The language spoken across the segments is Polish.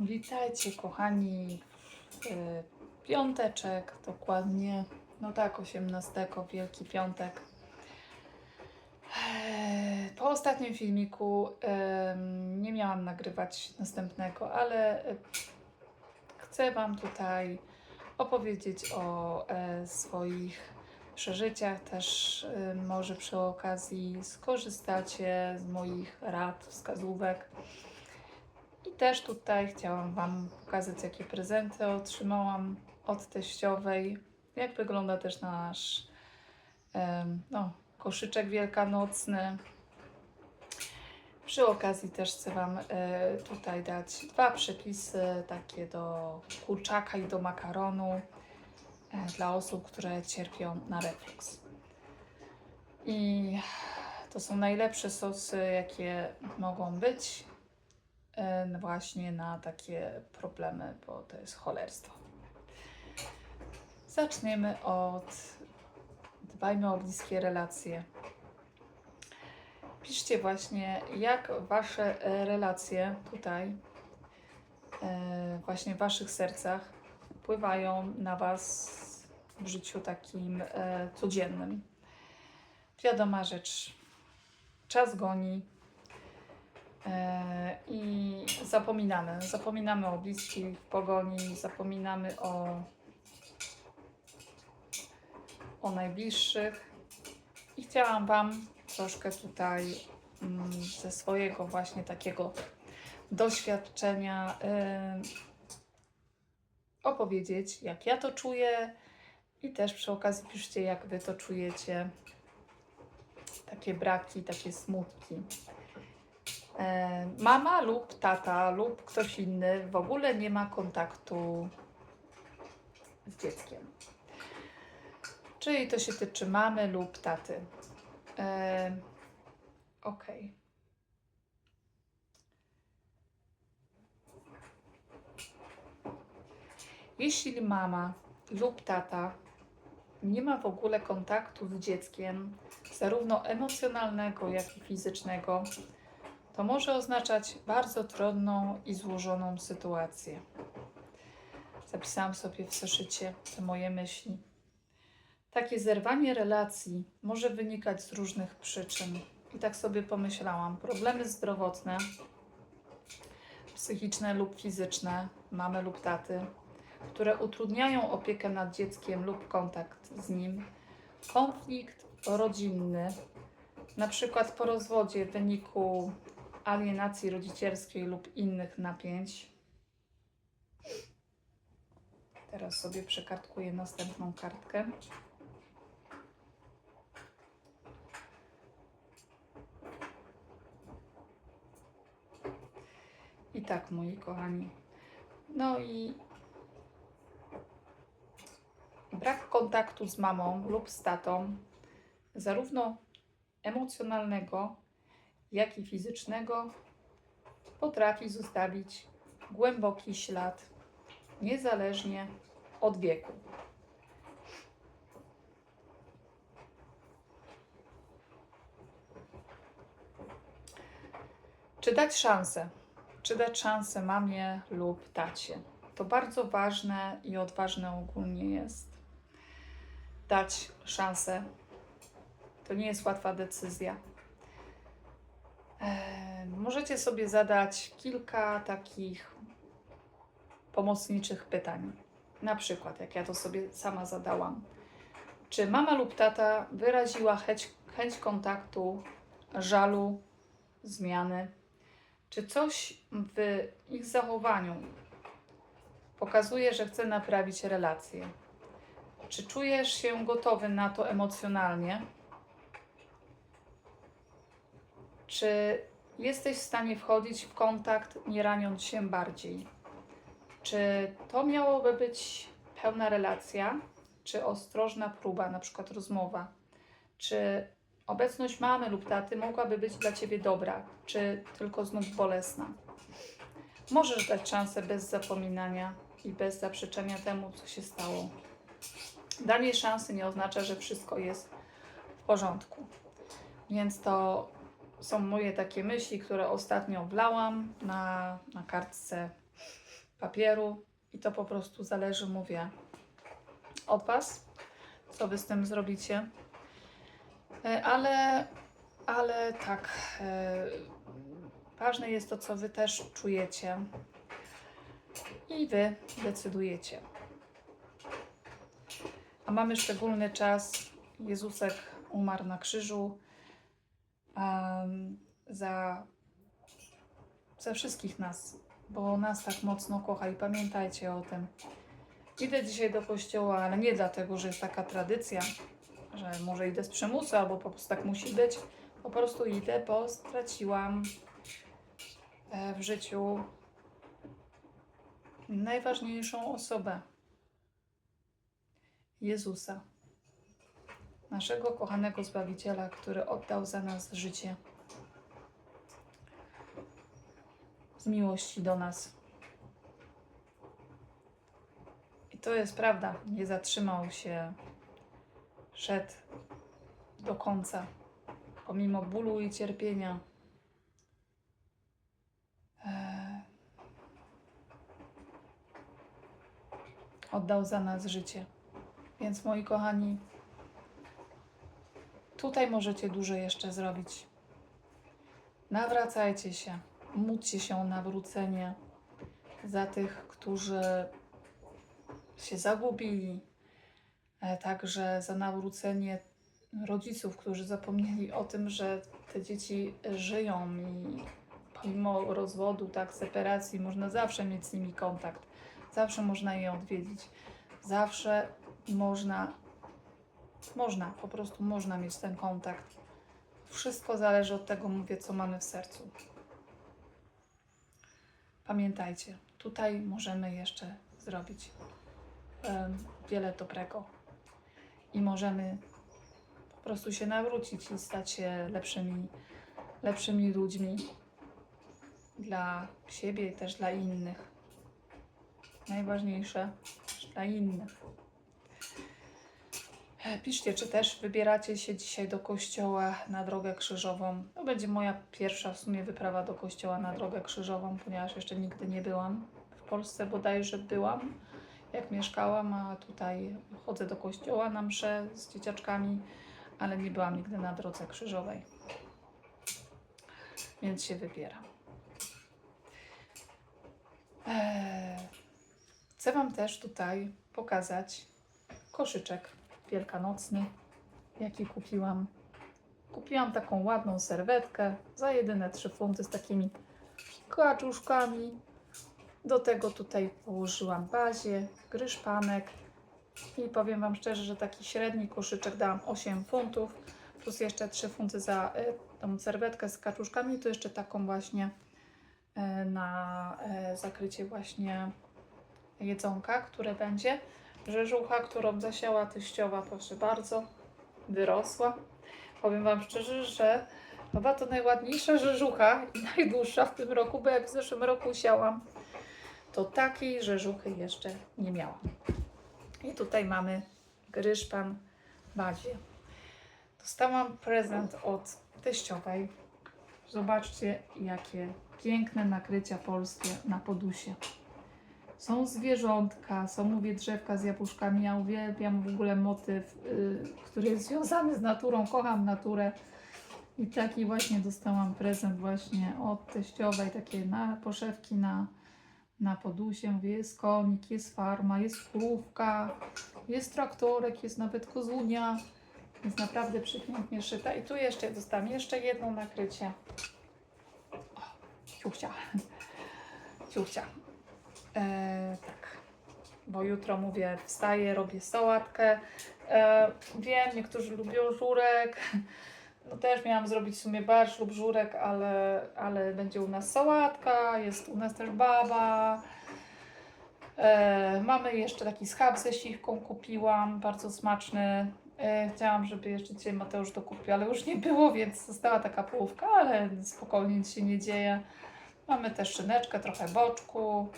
Witajcie kochani y, piąteczek, dokładnie, no tak, 18, Wielki Piątek. Eee, Po ostatnim filmiku nie miałam nagrywać następnego, ale e, chcę Wam tutaj opowiedzieć o e, swoich przeżyciach. Też może przy okazji skorzystacie z moich rad, wskazówek. I też tutaj chciałam Wam pokazać, jakie prezenty otrzymałam od teściowej. Jak wygląda też nasz no, koszyczek wielkanocny. Przy okazji też chcę Wam e, tutaj dać dwa przepisy takie do kurczaka i do makaronu e, dla osób, które cierpią na reflux. I to są najlepsze sosy, jakie mogą być właśnie na takie problemy, bo to jest cholerstwo. Zaczniemy od dbajmy o bliskie relacje. Piszcie właśnie, jak wasze e, relacje tutaj, e, właśnie w waszych sercach, wpływają na was w życiu takim e, codziennym. Wiadoma rzecz, czas goni i zapominamy. Zapominamy o bliskich w pogoni, zapominamy o, o najbliższych. I chciałam Wam troszkę tutaj mm, ze swojego właśnie takiego doświadczenia y, opowiedzieć, jak ja to czuję i też przy okazji piszcie, jak Wy to czujecie. Takie braki, takie smutki. E, Mama lub tata lub ktoś inny w ogóle nie ma kontaktu z dzieckiem. Czyli to się tyczy mamy lub taty. E, ok. Jeśli mama lub tata nie ma w ogóle kontaktu z dzieckiem, zarówno emocjonalnego, jak i fizycznego, to może oznaczać bardzo trudną i złożoną sytuację. Zapisałam sobie w zeszycie te moje myśli. Takie zerwanie relacji może wynikać z różnych przyczyn. I tak sobie pomyślałam: problemy zdrowotne, psychiczne lub fizyczne mamy lub taty, które utrudniają opiekę nad dzieckiem lub kontakt z nim, konflikt rodzinny, na przykład po rozwodzie w wyniku alienacji rodzicielskiej lub innych napięć. Teraz sobie przekartkuję następną kartkę. I tak, moi kochani. No i brak kontaktu z mamą lub z tatą, zarówno emocjonalnego, jak i fizycznego, potrafi zostawić głęboki ślad, niezależnie od wieku. Czy dać szansę? Czy dać szansę mamie lub tacie? To bardzo ważne i odważne ogólnie jest. Dać szansę. To nie jest łatwa decyzja. Możecie sobie zadać kilka takich pomocniczych pytań. Na przykład, jak ja to sobie sama zadałam. Czy mama lub tata wyraziła chęć, chęć kontaktu, żalu, zmiany? Czy coś w ich zachowaniu pokazuje, że chce naprawić relację? Czy czujesz się gotowy na to emocjonalnie? Czy jesteś w stanie wchodzić w kontakt, nie raniąc się bardziej? Czy to miałoby być pełna relacja, czy ostrożna próba, na przykład rozmowa? Czy obecność mamy lub taty mogłaby być dla ciebie dobra, czy tylko znów bolesna? Możesz dać szansę bez zapominania i bez zaprzeczenia temu, co się stało. Danie szansy nie oznacza, że wszystko jest w porządku. Więc to są moje takie myśli, które ostatnio wlałam na, na kartce papieru i to po prostu zależy, mówię, od Was, co Wy z tym zrobicie. E, Ale, ale tak, e, ważne jest to, co Wy też czujecie i Wy decydujecie. A mamy szczególny czas. Jezusek umarł na krzyżu za, za wszystkich nas, bo nas tak mocno kocha i pamiętajcie o tym. Idę dzisiaj do kościoła, ale nie dlatego, że jest taka tradycja, że może idę z przymusu albo po prostu tak musi być. Po prostu idę, bo straciłam e, w życiu najważniejszą osobę Jezusa, naszego kochanego Zbawiciela, który oddał za nas życie z miłości do nas. I to jest prawda, nie zatrzymał się, szedł do końca, pomimo bólu i cierpienia. Eee, oddał za nas życie. Więc moi kochani, tutaj możecie dużo jeszcze zrobić. Nawracajcie się, módlcie się o nawrócenie za tych, którzy się zagubili, także za nawrócenie rodziców, którzy zapomnieli o tym, że te dzieci żyją i pomimo rozwodu, tak, separacji, można zawsze mieć z nimi kontakt, zawsze można je odwiedzić, zawsze można, można, po prostu można mieć ten kontakt. Wszystko zależy od tego, mówię, co mamy w sercu. Pamiętajcie, tutaj możemy jeszcze zrobić em, wiele dobrego i możemy po prostu się nawrócić i stać się lepszymi, lepszymi ludźmi dla siebie i też dla innych. Najważniejsze dla innych. Piszcie, czy też wybieracie się dzisiaj do kościoła na drogę krzyżową. To będzie moja pierwsza w sumie wyprawa do kościoła na drogę krzyżową, ponieważ jeszcze nigdy nie byłam. W Polsce bodajże byłam, jak mieszkałam, a tutaj chodzę do kościoła na mszę z dzieciaczkami, ale nie byłam nigdy na drodze krzyżowej. Więc się wybieram. Eee, Chcę Wam też tutaj pokazać koszyczek wielkanocny, jaki kupiłam. Kupiłam taką ładną serwetkę za jedyne 3 funty z takimi kaczuszkami. Do tego tutaj położyłam bazie, gryszpanek i powiem Wam szczerze, że taki średni koszyczek dałam 8 funtów, plus jeszcze 3 funty za y, tą serwetkę z kaczuszkami, to jeszcze taką właśnie y, na y, zakrycie właśnie jedzonka, które będzie. Rzeżucha, którą zasiała teściowa, proszę bardzo, wyrosła. Powiem Wam szczerze, że chyba to najładniejsza rzeżucha i najdłuższa w tym roku, bo jak w zeszłym roku siałam, to takiej rzeżuchy jeszcze nie miałam. I tutaj mamy gryszpan bazie. Dostałam prezent od teściowej. Zobaczcie, jakie piękne nakrycia polskie na podusie. Są zwierzątka, są mówię drzewka z jabłuszkami. Ja uwielbiam w ogóle motyw, y, który jest związany z naturą. Kocham naturę. I taki właśnie dostałam prezent właśnie od teściowej, takie na, poszewki na, na podusie. Mówię, jest konik, jest farma, jest krówka, jest traktorek, jest nawet kozunia. Jest naprawdę przepięknie szyta. I tu jeszcze dostałam jeszcze jedno nakrycie. O, ciuchcia. Ciuchcia. E, tak, bo jutro mówię, wstaję, robię sałatkę. E, wiem, niektórzy lubią żurek. No też miałam zrobić w sumie barsz lub żurek, ale, ale będzie u nas sałatka, jest u nas też baba. E, mamy jeszcze taki schab ze siwką kupiłam, bardzo smaczny. E, chciałam, żeby jeszcze dzisiaj Mateusz to kupił, ale już nie było, więc została taka połówka, ale spokojnie nic się nie dzieje. Mamy też szyneczkę, trochę boczku,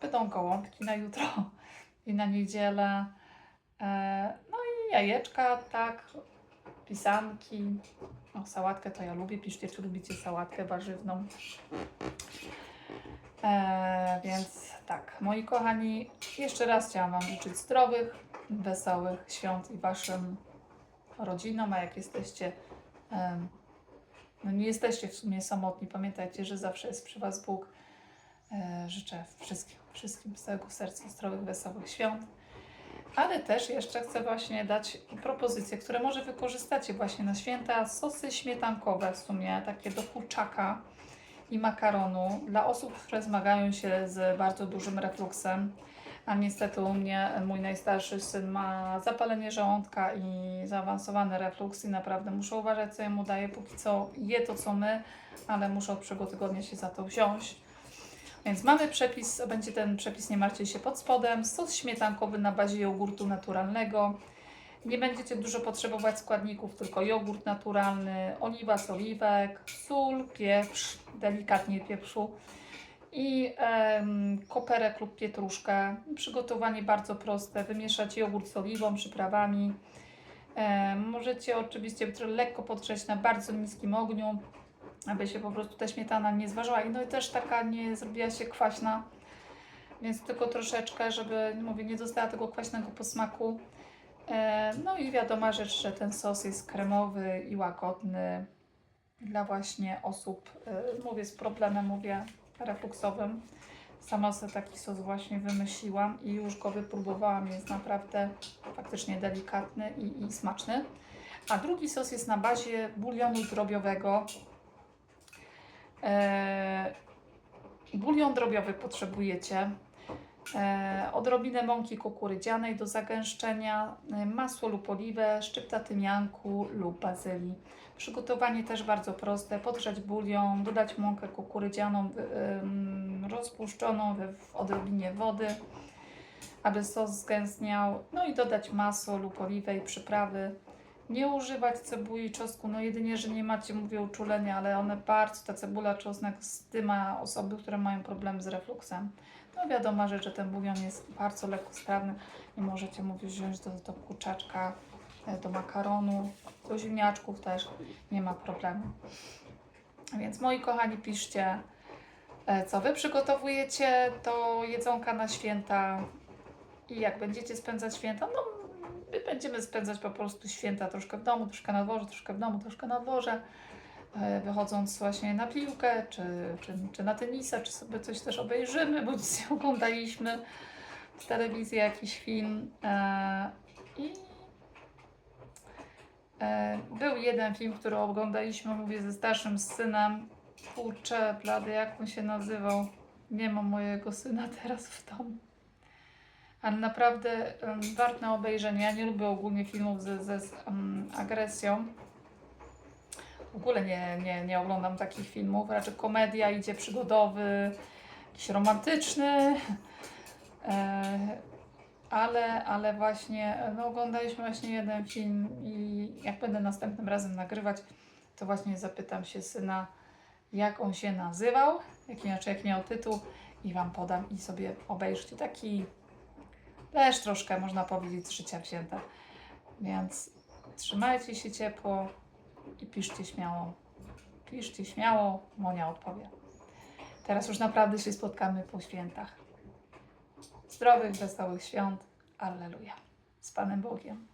będą gołąbki na jutro i na niedzielę. E, no i jajeczka, tak, pisanki. No, sałatkę to ja lubię. Piszcie, czy lubicie sałatkę warzywną. E, więc tak, moi kochani, jeszcze raz chciałam Wam życzyć zdrowych, wesołych świąt i Waszym rodzinom, a jak jesteście, em, no nie jesteście w sumie samotni, pamiętajcie, że zawsze jest przy Was Bóg. E, życzę wszystkim, wszystkim z całego serca zdrowych, wesołych świąt. Ale też jeszcze chcę właśnie dać propozycje, które może wykorzystacie właśnie na święta. Sosy śmietankowe w sumie, takie do kurczaka i makaronu dla osób, które zmagają się z bardzo dużym refluksem. A niestety u mnie mój najstarszy syn ma zapalenie żołądka i zaawansowany refluks i naprawdę muszę uważać, co jemu daje. Póki co je to, co my, ale muszę od przyszłego tygodnia się za to wziąć. Więc mamy przepis, będzie ten przepis, nie martwcie się pod spodem. Sos śmietankowy na bazie jogurtu naturalnego. Nie będziecie dużo potrzebować składników, tylko jogurt naturalny, oliwa z oliwek, sól, pieprz, delikatnie pieprzu i em, koperek lub pietruszkę. Przygotowanie bardzo proste. Wymieszać jogurt z oliwą, przyprawami. Em, możecie oczywiście lekko podgrzeć na bardzo niskim ogniu, aby się po prostu ta śmietana nie zważyła. I no i też taka nie zrobiła się kwaśna, więc tylko troszeczkę, żeby, mówię, nie dostała tego kwaśnego posmaku. E, No i wiadoma rzecz, że ten sos jest kremowy i łagodny dla właśnie osób, e, mówię, z problemem, mówię, refluksowym. Sama sobie taki sos właśnie wymyśliłam i już go wypróbowałam. Jest naprawdę faktycznie delikatny i, i smaczny. A drugi sos jest na bazie bulionu drobiowego. E, bulion drobiowy potrzebujecie. E, odrobinę mąki kukurydzianej do zagęszczenia, e, masło lub oliwę, szczypta tymianku lub bazylii. Przygotowanie też bardzo proste. Podgrzać bulion, dodać mąkę kukurydzianą rozpuszczoną w odrobinie wody, aby sos zgęstniał. No i dodać masło lub oliwę i przyprawy. Nie używać cebuli i czosnku, no jedynie, że nie macie, mówię, uczulenia, ale one bardzo, ta cebula, czosnek zdyma osoby, które mają problem z refluksem. No wiadomo, że, że ten bulion jest bardzo lekkostrawny i możecie, mówię, wziąć do, do kurczaczka, e, do makaronu, do ziemniaczków też, nie ma problemu. Więc moi kochani, piszcie, e, co Wy przygotowujecie do jedzonka na święta i jak będziecie spędzać święta, no będziemy spędzać po prostu święta troszkę w domu, troszkę na dworze, troszkę w domu, troszkę na dworze, e, wychodząc właśnie na piłkę, czy, czy, czy na tenisa, czy sobie coś też obejrzymy, bo dzisiaj oglądaliśmy. W telewizji jakiś film e, i e, był jeden film, który oglądaliśmy, mówię, ze starszym synem, kurczę, blady, jak on się nazywał, nie mam mojego syna teraz w domu ale naprawdę um, wart na obejrzenie. Ja nie lubię ogólnie filmów ze, ze um, agresją. W ogóle nie, nie, nie oglądam takich filmów. Raczej komedia idzie przygodowy, jakiś romantyczny. E, ale, ale właśnie no, oglądaliśmy właśnie jeden film i jak będę następnym razem nagrywać, to właśnie zapytam się syna, jak on się nazywał, jak inaczej jak miał tytuł i Wam podam i sobie obejrzycie taki też troszkę, można powiedzieć, z życia wzięte. Więc trzymajcie się ciepło i piszcie śmiało. Piszcie śmiało, Monia odpowie. Teraz już naprawdę się spotkamy po świętach. Zdrowych, wesołych świąt. Alleluja. Z Panem Bogiem.